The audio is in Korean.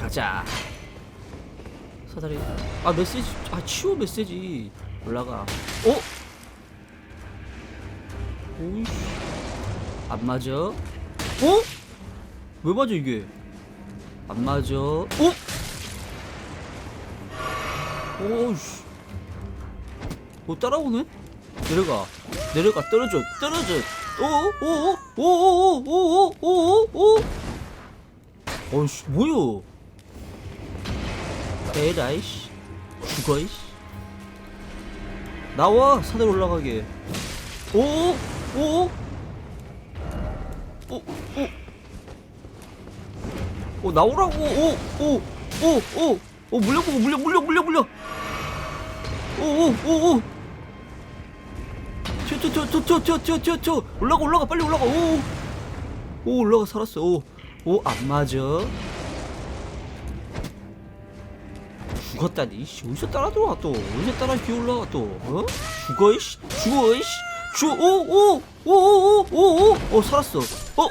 가자 사다리 아 메시지 아 치워 메시지 올라가 어? 오이씨 안 맞아 어? 왜 맞아 이게 안 맞아 어? 오우씨 뭐 따라오네? 내려가 내려가 떨어져 떨어져 오오오오오오오오오오 어이씨 뭐야 에라 이씨. 죽어 이씨. 나와 사다리 올라가게. 오오 오오. 오오 오 나오라고. 오오오오오 물려 보고 물려 물려 물려 물려. 오오오오. 튀어튀어튀어튀어튀어튀어. 올라가 올라가. 빨리 올라가. 오오 올라가 살았어. 오오안 맞아 죽었다니 씨 어디서 따라 들어와 또 어디서 따라 기올라와 또 어? 죽어 이씨 죽어 이씨 죽어 오오오오오오오 어, 살았어 어